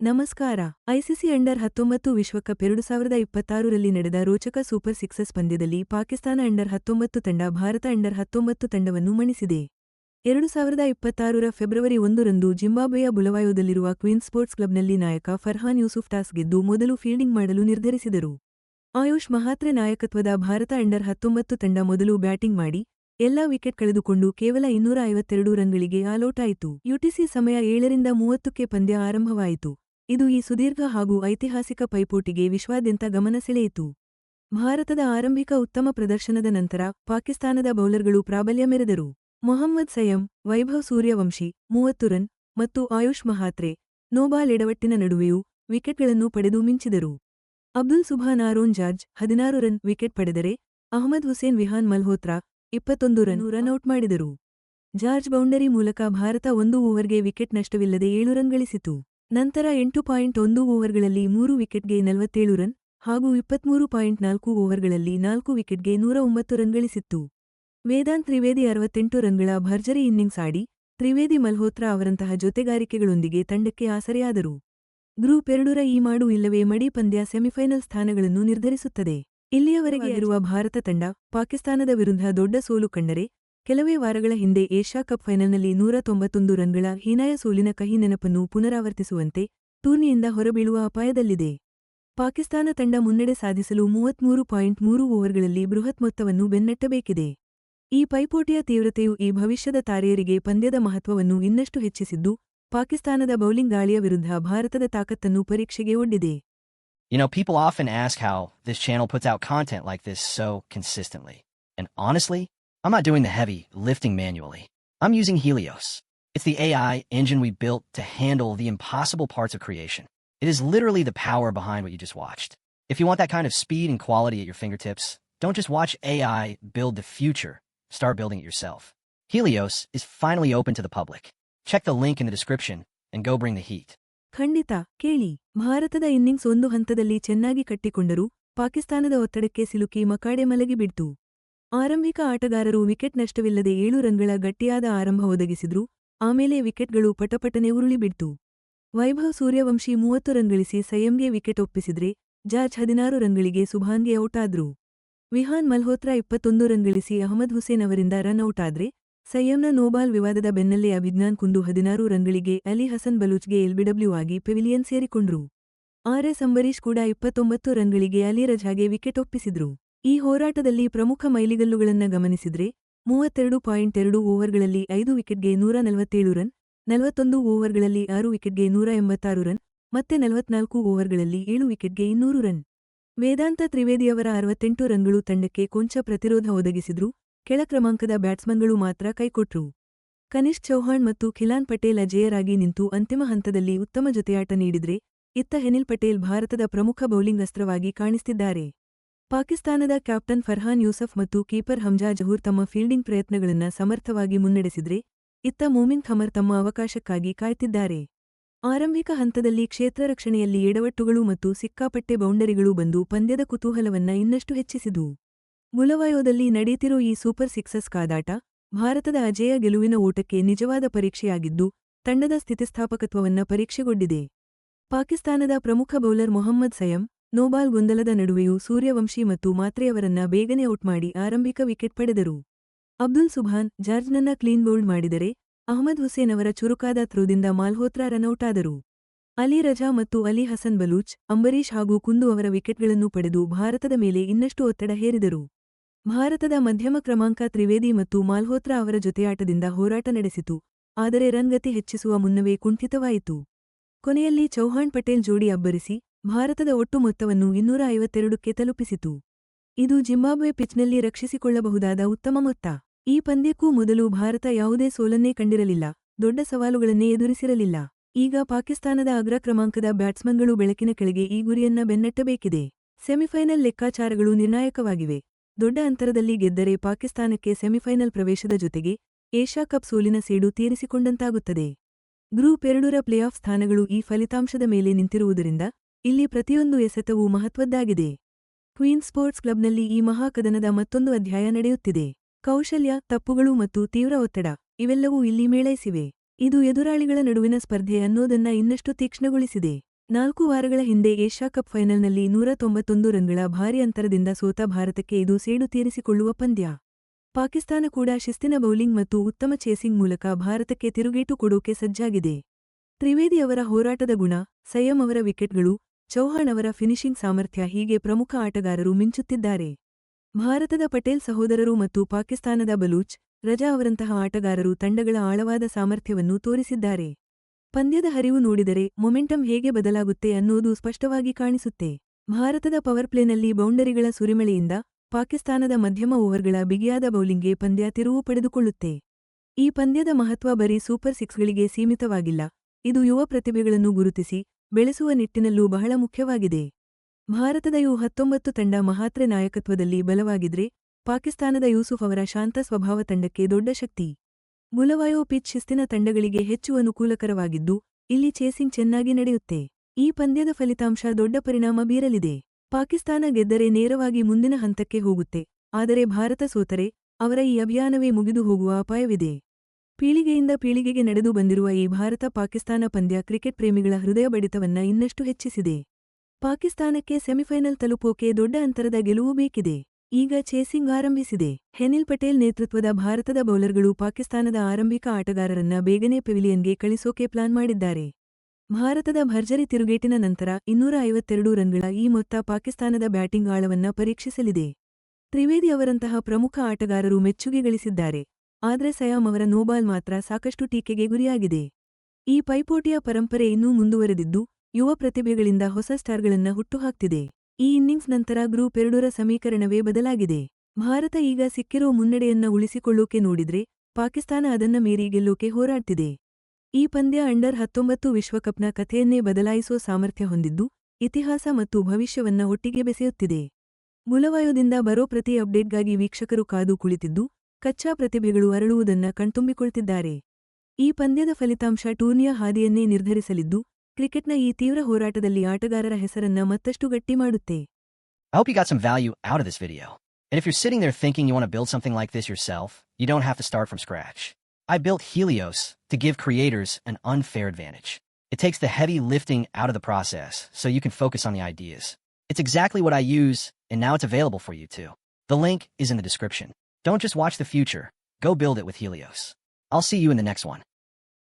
ನಮಸ್ಕಾರ. ICC under ಹತ್ತೊಂಬತ್ತು ವಿಶ್ವಕಪ್ ಎರಡು ಸಾವಿರದ ಇಪ್ಪತ್ತಾರರಲ್ಲಿ ನಡೆದ ರೋಚಕ ಸೂಪರ್ ಸಿಕ್ಸಸ್ ಪಂದ್ಯದಲ್ಲಿ ಪಾಕಿಸ್ತಾನ ಅಂಡರ್ ಹತ್ತೊಂಬತ್ತು ತಂಡ ಭಾರತ ಅಂಡರ್ ಹತ್ತೊಂಬತ್ತು ತಂಡವನ್ನು ಮಣಿಸಿದೆ. ಎರಡು ಸಾವಿರದ ಇಪ್ಪತ್ತಾರರ ಫೆಬ್ರವರಿ ಒಂದರಂದು ಜಿಂಬಾಬ್ವೆಯ ಬುಲವಾಯೋದಲ್ಲಿರುವ ಕ್ವೀನ್ ಸ್ಪೋರ್ಟ್ಸ್ ಕ್ಲಬ್ನಲ್ಲಿ ನಾಯಕ ಫರ್ಹಾನ್ ಯೂಸುಫ್ ಟಾಸ್ ಗೆದ್ದು ಮೊದಲು ಫೀಲ್ಡಿಂಗ್ ಮಾಡಲು ನಿರ್ಧರಿಸಿದರು. ಆಯುಷ್ ಮಹಾತ್ರೆ ನಾಯಕತ್ವದ ಭಾರತ ಅಂಡರ್ ಹತ್ತೊಂಬತ್ತು ತಂಡ ಮೊದಲು ಬ್ಯಾಟಿಂಗ್ ಮಾಡಿ, ಎಲ್ಲಾ ವಿಕೆಟ್ ಕಳೆದುಕೊಂಡು ಕೇವಲ ಇನ್ನೂರ ಐವತ್ತೆರಡು ರನ್ಗಳಿಗೆ ಆಲೌಟ್ ಆಯಿತು ಯುಟಿಸಿ ಸಮಯ ಏಳರಿಂದ ಮೂವತ್ತಕ್ಕೆ ಪಂದ್ಯ ಆರಂಭವಾಯಿತು. ಇದು ಈ ಸುದೀರ್ಘ ಹಾಗೂ ಐತಿಹಾಸಿಕ ಪೈಪೋಟಿಗೆ ವಿಶ್ವಾದ್ಯಂತ ಗಮನ ಸೆಳೆಯಿತು. ಭಾರತದ ಆರಂಭಿಕ ಉತ್ತಮ ಪ್ರದರ್ಶನದ ನಂತರ ಪಾಕಿಸ್ತಾನದ ಬೌಲರ್ಗಳು ಪ್ರಾಬಲ್ಯ ಮೆರೆದರು. ಮೊಹಮ್ಮದ್ ಸಯಂ, ವೈಭವ್ ಸೂರ್ಯವಂಶಿ, ಮೂವತ್ತು ರನ್ ಮತ್ತು ಆಯುಷ್ ಮಹಾತ್ರೆ, ನೋಬಾಲ್ ಎಡವಟ್ಟಿನ ನಡುವೆಯೂ ವಿಕೆಟ್ಗಳನ್ನು ಪಡೆದು ಮಿಂಚಿದರು. ಅಬ್ದುಲ್ ಸುಭಾನ್ ಆರೋನ್ ಜಾರ್ಜ್, ಹದಿನಾರು ರನ್ ವಿಕೆಟ್ ಪಡೆದರೆ ಅಹಮದ್ ಹುಸೇನ್ ವಿಹಾನ್ ಮಲ್ಹೋತ್ರಾ ಇಪ್ಪತ್ತೊಂದು ರನ್ ರನ್ಔಟ್ ಮಾಡಿದರು. ಜಾರ್ಜ್ ಬೌಂಡರಿ ಮೂಲಕ ಭಾರತ ಒಂದು ಓವರ್ಗೆ ವಿಕೆಟ್ ನಷ್ಟವಿಲ್ಲದೆ ಏಳು ರನ್ ಗಳಿಸಿತು. ನಂತರ ಎಂಟು ಪಾಯಿಂಟ್ ಒಂದು ಓವರ್ಗಳಲ್ಲಿ ಮೂರು ವಿಕೆಟ್ಗೆ ನಲವತ್ತೇಳು ರನ್ ಹಾಗೂ ಇಪ್ಪತ್ಮೂರು ಪಾಯಿಂಟ್ ನಾಲ್ಕು ಓವರ್ಗಳಲ್ಲಿ ನಾಲ್ಕು ವಿಕೆಟ್ಗೆ ನೂರ ಒಂಬತ್ತು ರನ್ ಗಳಿಸಿತ್ತು ವೇದಾಂತ್ ತ್ರಿವೇದಿ ಅರವತ್ತೆಂಟು ರನ್ಗಳ ಭರ್ಜರಿ ಇನ್ನಿಂಗ್ಸ್ ಆಡಿ ತ್ರಿವೇದಿ ಮಲ್ಹೋತ್ರಾ ಅವರಂತಹ ಜೊತೆಗಾರಿಕೆಗಳೊಂದಿಗೆ ತಂಡಕ್ಕೆ ಆಸರೆಯಾದರು. ಗ್ರೂಪ್ ಎರಡರ ಈ ಮಾಡು ಇಲ್ಲವೇ ಮಡಿ ಪಂದ್ಯ ಸೆಮಿಫೈನಲ್ ಸ್ಥಾನಗಳನ್ನು ನಿರ್ಧರಿಸುತ್ತದೆ. ಇಲ್ಲಿಯವರೆಗೆ ಇರುವ ಭಾರತ ತಂಡ ಪಾಕಿಸ್ತಾನದ ವಿರುದ್ಧ ದೊಡ್ಡ ಸೋಲು ಕಂಡರೆ ಕೆಲವೇ ವಾರಗಳ ಹಿಂದೆ ಏಷ್ಯಾ ಕಪ್ ಫೈನಲ್ನಲ್ಲಿ ನೂರ ತೊಂಬತ್ತೊಂದು ರನ್ಗಳ ಹೀನಾಯ ಸೋಲಿನ ಕಹಿ ನೆನಪನ್ನು ಪುನರಾವರ್ತಿಸುವಂತೆ ಟೂರ್ನಿಯಿಂದ ಹೊರಬೀಳುವ ಅಪಾಯದಲ್ಲಿದೆ. ಪಾಕಿಸ್ತಾನ ತಂಡ ಮುನ್ನಡೆ ಸಾಧಿಸಲು ಮೂವತ್ಮೂರು ಪಾಯಿಂಟ್ ಮೂರು ಓವರ್ಗಳಲ್ಲಿ ಬೃಹತ್ ಮೊತ್ತವನ್ನು ಬೆನ್ನಟ್ಟಬೇಕಿದೆ. ಈ ಪೈಪೋಟಿಯ ತೀವ್ರತೆಯು ಈ ಭವಿಷ್ಯದ ತಾರೆಯರಿಗೆ ಪಂದ್ಯದ ಮಹತ್ವವನ್ನು ಇನ್ನಷ್ಟು ಹೆಚ್ಚಿಸಿದ್ದು ಪಾಕಿಸ್ತಾನದ ಬೌಲಿಂಗ್ ದಾಳಿಯ ವಿರುದ್ಧ ಭಾರತದ ತಾಕತ್ತನ್ನು ಪರೀಕ್ಷೆಗೆ ಒಡ್ಡಿದೆ. You know, people often ask how this channel puts out content like this so consistently. And honestly, I'm not doing the heavy lifting manually. I'm using Helios. It's the AI engine we built to handle the impossible parts of creation. It is literally the power behind what you just watched. If you want that kind of speed and quality at your fingertips, don't just watch AI build the future. Start building it yourself. Helios is finally open to the public. Check the link in the description and go bring the heat. ಖಂಡಿತ ಕೇಳಿ ಭಾರತದ innings ಒಂದು ಹಂತದಲ್ಲಿ ಚೆನ್ನಾಗಿ ಕಟ್ಟಿಕೊಂಡರೂ ಪಾಕಿಸ್ತಾನದ ಒತ್ತಡಕ್ಕೆ ಸಿಲುಕಿ ಮಕಾಡೆ ಮಲಗಿಬಿಡ್ತು ಆರಂಭಿಕ ಆಟಗಾರರು ವಿಕೆಟ್ ನಷ್ಟವಿಲ್ಲದೆ ಏಳು ರನ್ಗಳ ಗಟ್ಟಿಯಾದ ಆರಂಭ ಒದಗಿಸಿದ್ರು. ಆಮೇಲೆ ವಿಕೆಟ್ಗಳು ಪಟಪಟನೆ ಉರುಳಿಬಿಡ್ತು ವೈಭವ್ ಸೂರ್ಯವಂಶಿ ಮೂವತ್ತು ರನ್ ಗಳಿಸಿ ಸಂಯಂಗೆ ವಿಕೆಟ್ ಒಪ್ಪಿಸಿದ್ರೆ ಜಾರ್ಜ್ ಹದಿನಾರು ರನ್ಗಳಿಗೆ ಸುಭಾನ್ಗೆ ಔಟ್ ಆದ್ರು. ವಿಹಾನ್ ಮಲ್ಹೋತ್ರಾ ಇಪ್ಪತ್ತೊಂದು ರನ್ ಗಳಿಸಿ ಅಹಮದ್ ಹುಸೇನ್ ಅವರಿಂದ ರನ್ ಔಟ್ ಆದ್ರೆ ಸಯ್ಯಂನ ನೋಬಾಲ್ ವಿವಾದದ ಬೆನ್ನಲ್ಲೇ ಅಭಿಜ್ಞಾನ್ ಕುಂದು ಹದಿನಾರು ರನ್ಗಳಿಗೆ ಅಲಿ ಹಸನ್ ಬಲೂಚ್ಗೆ ಎಲ್ಬಿಡಬ್ಲ್ಯೂ ಆಗಿ ಪೆವಿಲಿಯನ್ ಸೇರಿಕೊಂಡ್ರು. ಆರ್ಎಸ್ ಅಂಬರೀಶ್ ಕೂಡ ಇಪ್ಪತ್ತೊಂಬತ್ತು ರನ್ಗಳಿಗೆ ಅಲಿ ರಜಾಗೆ ವಿಕೆಟ್ ಒಪ್ಪಿಸಿದ್ರು. ಈ ಹೋರಾಟದಲ್ಲಿ ಪ್ರಮುಖ ಮೈಲಿಗಲ್ಲುಗಳನ್ನು ಗಮನಿಸಿದ್ರೆ, ಮೂವತ್ತೆರಡು ಪಾಯಿಂಟ್ ಎರಡು ಓವರ್ಗಳಲ್ಲಿ ಐದು ವಿಕೆಟ್ಗೆ ನೂರ ನಲವತ್ತೇಳು ರನ್, ನಲವತ್ತೊಂದು ಓವರ್ಗಳಲ್ಲಿ ಆರು ವಿಕೆಟ್ಗೆ ನೂರ ಎಂಬತ್ತಾರು ರನ್, ಮತ್ತೆ ನಲವತ್ನಾಲ್ಕು ಓವರ್ಗಳಲ್ಲಿ ಏಳು ವಿಕೆಟ್ಗೆ ಇನ್ನೂರು ರನ್. ವೇದಾಂತ ತ್ರಿವೇದಿಯವರ ಅರವತ್ತೆಂಟು ರನ್ಗಳು ತಂಡಕ್ಕೆ ಕೊಂಚ ಪ್ರತಿರೋಧ ಒದಗಿಸಿದ್ರು, ಕೆಳ ಕ್ರಮಾಂಕದ ಬ್ಯಾಟ್ಸ್ಮನ್ಗಳು ಮಾತ್ರ ಕೈಕೊಟ್ರು. ಕನಿಷ್ಠ ಚೌಹಾಣ್ ಮತ್ತು ಖಿಲಾನ್ ಪಟೇಲ್ ಅಜೇಯರಾಗಿ ನಿಂತು ಅಂತಿಮ ಹಂತದಲ್ಲಿ ಉತ್ತಮ ಜೊತೆಯಾಟ ನೀಡಿದ್ರೆ, ಇತ್ತ ಹೆನಿಲ್ ಪಟೇಲ್ ಭಾರತದ ಪ್ರಮುಖ ಬೌಲಿಂಗ್ ಅಸ್ತ್ರವಾಗಿ ಕಾಣಿಸ್ತಿದ್ದಾರೆ. ಪಾಕಿಸ್ತಾನದ ಕ್ಯಾಪ್ಟನ್ ಫರ್ಹಾನ್ ಯೂಸಫ್ ಮತ್ತು ಕೀಪರ್ ಹಮ್ಜಾ ಜಹೂರ್ ತಮ್ಮ ಫೀಲ್ಡಿಂಗ್ ಪ್ರಯತ್ನಗಳನ್ನು ಸಮರ್ಥವಾಗಿ ಮುನ್ನಡೆಸಿದ್ರೆ, ಇತ್ತ ಮೋಮಿನ್ ಖಮರ್ ತಮ್ಮ ಅವಕಾಶಕ್ಕಾಗಿ ಕಾಯ್ತಿದ್ದಾರೆ. ಆರಂಭಿಕ ಹಂತದಲ್ಲಿ ಕ್ಷೇತ್ರ ರಕ್ಷಣೆಯಲ್ಲಿ ಎಡವಟ್ಟುಗಳು ಮತ್ತು ಸಿಕ್ಕಾಪಟ್ಟೆ ಬೌಂಡರಿಗಳು ಬಂದು ಪಂದ್ಯದ ಕುತೂಹಲವನ್ನ ಇನ್ನಷ್ಟು ಹೆಚ್ಚಿಸಿದವು ಮುಲವಾಯೋದಲ್ಲಿ ನಡೆಯುತ್ತಿರೋ ಈ ಸೂಪರ್ ಸಿಕ್ಸಸ್ ಕಾದಾಟ, ಭಾರತದ ಅಜೇಯ ಗೆಲುವಿನ ಓಟಕ್ಕೆ ನಿಜವಾದ ಪರೀಕ್ಷೆಯಾಗಿದ್ದು, ತಂಡದ ಸ್ಥಿತಿಸ್ಥಾಪಕತ್ವವನ್ನ ಪರೀಕ್ಷೆಗೊಂಡಿದೆ ಪಾಕಿಸ್ತಾನದ ಪ್ರಮುಖ ಬೌಲರ್ ಮೊಹಮ್ಮದ್ ಸಯಂ ನೋಬಾಲ್ ಗೊಂದಲದ ನಡುವೆಯೂ ಸೂರ್ಯವಂಶಿ ಮತ್ತು ಮಾತ್ರೆಯವರನ್ನ ಬೇಗನೆ ಔಟ್ ಮಾಡಿ ಆರಂಭಿಕ ವಿಕೆಟ್ ಪಡೆದರು. ಅಬ್ದುಲ್ ಸುಭಾನ್ ಜಾರ್ಜ್ನನ್ನ ಕ್ಲೀನ್ ಬೌಲ್ಡ್ ಮಾಡಿದರೆ ಅಹಮದ್ ಹುಸೇನ್ ಅವರ ಚುರುಕಾದ ಥ್ರೋದಿಂದ ಮಾಲ್ಹೋತ್ರಾ ರನೌಟ್ ಆದರು. ಅಲಿ ರಜಾ ಮತ್ತು ಅಲಿ ಹಸನ್ ಬಲೂಚ್ ಅಂಬರೀಶ್ ಹಾಗೂ ಕುಂದು ಅವರ ವಿಕೆಟ್ಗಳನ್ನು ಪಡೆದು ಭಾರತದ ಮೇಲೆ ಇನ್ನಷ್ಟು ಒತ್ತಡ ಹೇರಿದರು. ಭಾರತದ ಮಧ್ಯಮ ಕ್ರಮಾಂಕ ತ್ರಿವೇದಿ ಮತ್ತು ಮಾಲ್ಹೋತ್ರಾ ಅವರ ಜೊತೆಯಾಟದಿಂದ ಹೋರಾಟ ನಡೆಸಿತು, ಆದರೆ ರನ್ಗತಿ ಹೆಚ್ಚಿಸುವ ಮುನ್ನವೇ ಕುಂಠಿತವಾಯಿತು. ಕೊನೆಯಲ್ಲಿ ಚೌಹಾಣ್ ಪಟೇಲ್ ಜೋಡಿ ಅಬ್ಬರಿಸಿ ಭಾರತದ ಒಟ್ಟು ಮೊತ್ತವನ್ನು ಇನ್ನೂರ ಐವತ್ತೆರಡಕ್ಕೆ ತಲುಪಿಸಿತು. ಇದು ಜಿಂಬಾಬ್ವೆ ಪಿಚ್ನಲ್ಲಿ ರಕ್ಷಿಸಿಕೊಳ್ಳಬಹುದಾದ ಉತ್ತಮ ಮೊತ್ತ. ಈ ಪಂದ್ಯಕ್ಕೂ ಮೊದಲು ಭಾರತ ಯಾವುದೇ ಸೋಲನ್ನೇ ಕಂಡಿರಲಿಲ್ಲ, ದೊಡ್ಡ ಸವಾಲುಗಳನ್ನೇ ಎದುರಿಸಿರಲಿಲ್ಲ. ಈಗ ಪಾಕಿಸ್ತಾನದ ಅಗ್ರ ಕ್ರಮಾಂಕದ ಬ್ಯಾಟ್ಸ್ಮನ್ಗಳು ಬೆಳಕಿನ ಕೆಳಗೆ ಈ ಗುರಿಯನ್ನ ಬೆನ್ನಟ್ಟಬೇಕಿದೆ. ಸೆಮಿಫೈನಲ್ ಲೆಕ್ಕಾಚಾರಗಳು ನಿರ್ಣಾಯಕವಾಗಿವೆ. ದೊಡ್ಡ ಅಂತರದಲ್ಲಿ ಗೆದ್ದರೆ ಪಾಕಿಸ್ತಾನಕ್ಕೆ ಸೆಮಿಫೈನಲ್ ಪ್ರವೇಶದ ಜೊತೆಗೆ ಏಷ್ಯಾ ಕಪ್ ಸೋಲಿನ ಸೇಡು ತೀರಿಸಿಕೊಂಡಂತಾಗುತ್ತದೆ. ಗ್ರೂಪ್ ಎರಡರ ಪ್ಲೇಆಫ್ ಸ್ಥಾನಗಳು ಈ ಫಲಿತಾಂಶದ ಮೇಲೆ ನಿಂತಿರುವುದರಿಂದ ಇಲ್ಲಿ ಪ್ರತಿಯೊಂದು ಎಸೆತವೂ ಮಹತ್ವದ್ದಾಗಿದೆ. ಕ್ವೀನ್ ಸ್ಪೋರ್ಟ್ಸ್ ಕ್ಲಬ್ನಲ್ಲಿ ಈ ಮಹಾಕದನದ ಮತ್ತೊಂದು ಅಧ್ಯಾಯ ನಡೆಯುತ್ತಿದೆ. ಕೌಶಲ್ಯ, ತಪ್ಪುಗಳು ಮತ್ತು ತೀವ್ರ ಒತ್ತಡ, ಇವೆಲ್ಲವೂ ಇಲ್ಲಿ ಮೇಳೈಸಿವೆ. ಇದು ಎದುರಾಳಿಗಳ ನಡುವಿನ ಸ್ಪರ್ಧೆ ಅನ್ನೋದನ್ನ ಇನ್ನಷ್ಟು ತೀಕ್ಷ್ಣಗೊಳಿಸಿದೆ. ನಾಲ್ಕು ವಾರಗಳ ಹಿಂದೆ ಏಷ್ಯಾ ಕಪ್ ಫೈನಲ್ನಲ್ಲಿ ನೂರ ತೊಂಬತ್ತೊಂದು ರನ್ಗಳ ಭಾರಿ ಅಂತರದಿಂದ ಸೋತ ಭಾರತಕ್ಕೆ ಇದು ಸೇಡು ತೀರಿಸಿಕೊಳ್ಳುವ ಪಂದ್ಯ. ಪಾಕಿಸ್ತಾನ ಕೂಡ ಶಿಸ್ತಿನ ಬೌಲಿಂಗ್ ಮತ್ತು ಉತ್ತಮ ಚೇಸಿಂಗ್ ಮೂಲಕ ಭಾರತಕ್ಕೆ ತಿರುಗೇಟು ಕೊಡೋಕೆ ಸಜ್ಜಾಗಿದೆ. ತ್ರಿವೇದಿ ಅವರ ಹೋರಾಟದ ಗುಣ ಸಯ್ಯಂ ಅವರ ವಿಕೆಟ್ಗಳು ಚೌಹಾಣ್ ಅವರ ಫಿನಿಶಿಂಗ್ ಸಾಮರ್ಥ್ಯ ಹೀಗೆ ಪ್ರಮುಖ ಆಟಗಾರರು ಮಿಂಚುತ್ತಿದ್ದಾರೆ. ಭಾರತದ ಪಟೇಲ್ ಸಹೋದರರು ಮತ್ತು ಪಾಕಿಸ್ತಾನದ ಬಲೂಚ್, ರಜಾ ಅವರಂತಹ ಆಟಗಾರರು ತಂಡಗಳ ಆಳವಾದ ಸಾಮರ್ಥ್ಯವನ್ನು ತೋರಿಸಿದ್ದಾರೆ. ಪಂದ್ಯದ ಹರಿವು ನೋಡಿದರೆ ಮೊಮೆಂಟಮ್ ಹೇಗೆ ಬದಲಾಗುತ್ತೆ ಅನ್ನೋದು ಸ್ಪಷ್ಟವಾಗಿ ಕಾಣಿಸುತ್ತೆ. ಭಾರತದ ಪವರ್ಪ್ಲೇನಲ್ಲಿ ಬೌಂಡರಿಗಳ ಸುರಿಮಳೆಯಿಂದ ಪಾಕಿಸ್ತಾನದ ಮಧ್ಯಮ ಓವರ್ಗಳ ಬಿಗಿಯಾದ ಬೌಲಿಂಗ್ಗೆ ಪಂದ್ಯ ತಿರುವು ಪಡೆದುಕೊಳ್ಳುತ್ತೆ. ಈ ಪಂದ್ಯದ ಮಹತ್ವ ಬರೀ ಸೂಪರ್ ಸಿಕ್ಸ್ಗಳಿಗೆ ಸೀಮಿತವಾಗಿಲ್ಲ. ಇದು ಯುವ ಪ್ರತಿಭೆಗಳನ್ನು ಗುರುತಿಸಿ ಬೆಳೆಸುವ ನಿಟ್ಟಿನಲ್ಲೂ ಬಹಳ ಮುಖ್ಯವಾಗಿದೆ. ಭಾರತದ ಯು ಹತ್ತೊಂಬತ್ತು ತಂಡ ಮಹಾತ್ರೆ ನಾಯಕತ್ವದಲ್ಲಿ ಬಲವಾಗಿದ್ರೆ, ಪಾಕಿಸ್ತಾನದ ಯೂಸುಫ್ ಅವರ ಶಾಂತ ಸ್ವಭಾವ ತಂಡಕ್ಕೆ ದೊಡ್ಡ ಶಕ್ತಿ. ಮುಲವಾಯೋ ಪಿಚ್ ಶಿಸ್ತಿನ ತಂಡಗಳಿಗೆ ಹೆಚ್ಚು ಅನುಕೂಲಕರವಾಗಿದ್ದು, ಇಲ್ಲಿ ಚೇಸಿಂಗ್ ಚೆನ್ನಾಗಿ ನಡೆಯುತ್ತೆ. ಈ ಪಂದ್ಯದ ಫಲಿತಾಂಶ ದೊಡ್ಡ ಪರಿಣಾಮ ಬೀರಲಿದೆ. ಪಾಕಿಸ್ತಾನ ಗೆದ್ದರೆ ನೇರವಾಗಿ ಮುಂದಿನ ಹಂತಕ್ಕೆ ಹೋಗುತ್ತೆ, ಆದರೆ ಭಾರತ ಸೋತರೆ, ಅವರ ಈ ಅಭಿಯಾನವೇ ಮುಗಿದು ಹೋಗುವ ಅಪಾಯವಿದೆ. ಪೀಳಿಗೆಯಿಂದ ಪೀಳಿಗೆಗೆ ನಡೆದು ಬಂದಿರುವ ಈ ಭಾರತ ಪಾಕಿಸ್ತಾನ ಪಂದ್ಯ ಕ್ರಿಕೆಟ್ ಪ್ರೇಮಿಗಳ ಹೃದಯ ಬಡಿತವನ್ನ ಇನ್ನಷ್ಟು ಹೆಚ್ಚಿಸಿದೆ. ಪಾಕಿಸ್ತಾನಕ್ಕೆ ಸೆಮಿಫೈನಲ್ ತಲುಪೋಕೆ ದೊಡ್ಡ ಅಂತರದ ಗೆಲುವು ಬೇಕಿದೆ. ಈಗ ಚೇಸಿಂಗ್ ಆರಂಭಿಸಿದೆ. ಹೆನಿಲ್ ಪಟೇಲ್ ನೇತೃತ್ವದ ಭಾರತದ ಬೌಲರ್ಗಳು ಪಾಕಿಸ್ತಾನದ ಆರಂಭಿಕ ಆಟಗಾರರನ್ನ ಬೇಗನೆ ಪೆವಿಲಿಯನ್ಗೆ ಕಳಿಸೋಕೆ ಪ್ಲಾನ್ ಮಾಡಿದ್ದಾರೆ. ಭಾರತದ ಭರ್ಜರಿ ತಿರುಗೇಟಿನ ನಂತರ ಇನ್ನೂರ ಐವತ್ತೆರಡು ರನ್ಗಳ ಈ ಮೊತ್ತ ಪಾಕಿಸ್ತಾನದ ಬ್ಯಾಟಿಂಗ್ ಆಳವನ್ನ ಪರೀಕ್ಷಿಸಲಿದೆ. ತ್ರಿವೇದಿ ಅವರಂತಹ ಪ್ರಮುಖ ಆಟಗಾರರು ಮೆಚ್ಚುಗೆ ಗಳಿಸಿದ್ದಾರೆ. ಆದ್ರೆ ಸಯಾಮ್ ಅವರ ನೋಬಾಲ್ ಮಾತ್ರ ಸಾಕಷ್ಟು ಟೀಕೆಗೆ ಗುರಿಯಾಗಿದೆ. ಈ ಪೈಪೋಟಿಯ ಪರಂಪರೆ ಇನ್ನೂ ಮುಂದುವರೆದಿದ್ದು, ಯುವ ಪ್ರತಿಭೆಗಳಿಂದ ಹೊಸ ಸ್ಟಾರ್ಗಳನ್ನ ಹುಟ್ಟುಹಾಕ್ತಿದೆ. ಈ ಇನ್ನಿಂಗ್ಸ್ ನಂತರ ಗ್ರೂಪ್ ಎರಡರ ಸಮೀಕರಣವೇ ಬದಲಾಗಿದೆ. ಭಾರತ ಈಗ ಸಿಕ್ಕಿರೋ ಮುನ್ನಡೆಯನ್ನ ಉಳಿಸಿಕೊಳ್ಳೋಕೆ ನೋಡಿದ್ರೆ, ಪಾಕಿಸ್ತಾನ ಅದನ್ನ ಮೀರಿ ಗೆಲ್ಲೋಕೆ ಹೋರಾಡ್ತಿದೆ. ಈ ಪಂದ್ಯ ಅಂಡರ್ ಹತ್ತೊಂಬತ್ತು ವಿಶ್ವಕಪ್ನ ಕಥೆಯನ್ನೇ ಬದಲಾಯಿಸೋ ಸಾಮರ್ಥ್ಯ ಹೊಂದಿದ್ದು, ಇತಿಹಾಸ ಮತ್ತು ಭವಿಷ್ಯವನ್ನ ಒಟ್ಟಿಗೆ ಬೆಸೆಯುತ್ತಿದೆ. ಮುಲವಾಯೋದಿಂದ ಬರೋ ಪ್ರತಿ ಅಪ್ಡೇಟ್ಗಾಗಿ ವೀಕ್ಷಕರು ಕಾದು ಕುಳಿತಿದ್ದು ಕಚ್ಚಾ ಪ್ರತಿಭೆಗಳು ಅರಳುವುದನ್ನ ಕಣ್ತುಂಬಿಕೊಳ್ತಿದ್ದಾರೆ ಈ ಪಂದ್ಯದ ಫಲಿತಾಂಶ ಟೂರ್ನಿಯ ಹಾದಿಯನ್ನೇ ನಿರ್ಧರಿಸಲಿದ್ದು ಕ್ರಿಕೆಟ್ನ ಈ ತೀವ್ರ ಹೋರಾಟದಲ್ಲಿ ಆಟಗಾರರ ಹೆಸರನ್ನ ಮತ್ತಷ್ಟು ಗಟ್ಟಿ ಮಾಡುತ್ತೆ I hope you got some value out of this video. And if you're sitting there thinking you want to build something like this yourself, you don't have to start from scratch. I built Helios to give creators an unfair advantage. It takes the heavy lifting out of the process so you can focus on the ideas. It's exactly what I use, and now it's available for you too. The link is in the description. Don't just watch the future, go build it with Helios. I'll see you in the next one.